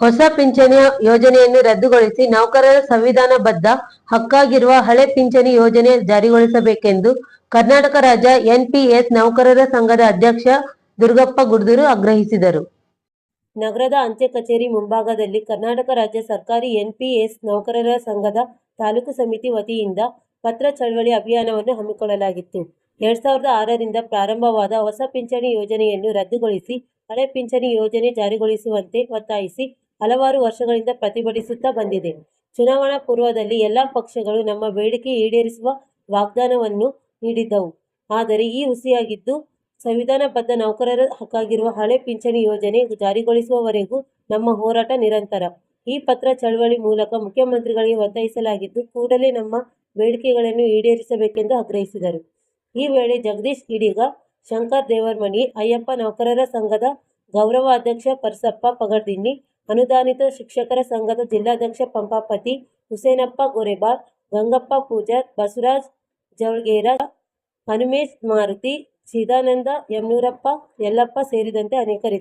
ಹೊಸ ಪಿಂಚಣಿ ಯೋಜನೆಯನ್ನು ರದ್ದುಗೊಳಿಸಿ ನೌಕರರ ಸಂವಿಧಾನಬದ್ಧ ಹಕ್ಕಾಗಿರುವ ಹಳೆ ಪಿಂಚಣಿ ಯೋಜನೆ ಜಾರಿಗೊಳಿಸಬೇಕೆಂದು ಕರ್ನಾಟಕ ರಾಜ್ಯ ಎನ್ಪಿಎಸ್ ನೌಕರರ ಸಂಘದ ಅಧ್ಯಕ್ಷ ದುರ್ಗಪ್ಪ ಗುಡ್ದೂರು ಆಗ್ರಹಿಸಿದರು. ನಗರದ ಅಂಚೆ ಕಚೇರಿ ಮುಂಭಾಗದಲ್ಲಿ ಕರ್ನಾಟಕ ರಾಜ್ಯ ಸರ್ಕಾರಿ ಎನ್ಪಿಎಸ್ ನೌಕರರ ಸಂಘದ ತಾಲೂಕು ಸಮಿತಿ ವತಿಯಿಂದ ಪತ್ರ ಚಳವಳಿ ಅಭಿಯಾನವನ್ನು ಹಮ್ಮಿಕೊಳ್ಳಲಾಗಿತ್ತು. ಎರಡ್ ಸಾವಿರದ ಆರರಿಂದ ಪ್ರಾರಂಭವಾದ ಹೊಸ ಪಿಂಚಣಿ ಯೋಜನೆಯನ್ನು ರದ್ದುಗೊಳಿಸಿ ಹಳೆ ಪಿಂಚಣಿ ಯೋಜನೆ ಜಾರಿಗೊಳಿಸುವಂತೆ ಒತ್ತಾಯಿಸಿ ಹಲವಾರು ವರ್ಷಗಳಿಂದ ಪ್ರತಿಭಟಿಸುತ್ತಾ ಬಂದಿದೆ. ಚುನಾವಣಾ ಪೂರ್ವದಲ್ಲಿ ಎಲ್ಲಾ ಪಕ್ಷಗಳು ನಮ್ಮ ಬೇಡಿಕೆ ಈಡೇರಿಸುವ ವಾಗ್ದಾನವನ್ನು ನೀಡಿದ್ದವು. ಆದರೆ ಈ ಹುಸಿಯಾಗಿದ್ದು, ಸಂವಿಧಾನಬದ್ಧ ನೌಕರರ ಹಕ್ಕಾಗಿರುವ ಹಳೆ ಪಿಂಚಣಿ ಯೋಜನೆ ಜಾರಿಗೊಳಿಸುವವರೆಗೂ ನಮ್ಮ ಹೋರಾಟ ನಿರಂತರ. ಈ ಪತ್ರ ಚಳವಳಿ ಮೂಲಕ ಮುಖ್ಯಮಂತ್ರಿಗಳಿಗೆ ಒತ್ತಾಯಿಸಲಾಗಿದ್ದು, ಕೂಡಲೇ ನಮ್ಮ ಬೇಡಿಕೆಗಳನ್ನು ಈಡೇರಿಸಬೇಕೆಂದು ಆಗ್ರಹಿಸಿದರು. ಈ ವೇಳೆ ಜಗದೀಶ್ ಇಡಿಗ ಶಂಕರ್ ದೇವರಮನಿ ಅಯ್ಯಪ್ಪ ನೌಕರರ ಸಂಘದ ಗೌರವಾಧ್ಯಕ್ಷ ಪರಸಪ್ಪ ಪಗಡ್ದಿನ್ನಿ ಅನುದಾನಿತ ಶಿಕ್ಷಕರ ಸಂಘದ ಜಿಲ್ಲಾಧ್ಯಕ್ಷ ಪಂಪಾಪತಿ ಹುಸೇನಪ್ಪ ಗೊರೆಬಾಳ್ ಗಂಗಪ್ಪ ಪೂಜಾರ್ ಬಸವರಾಜ್ ಜವಳ್ಗೇರ, ಹನುಮೇಶ್ ಮಾರುತಿ ಚಿದಾನಂದ ಯಮನೂರಪ್ಪ ಯಲ್ಲಪ್ಪ ಸೇರಿದಂತೆ ಅನೇಕರಿದ್ದರು.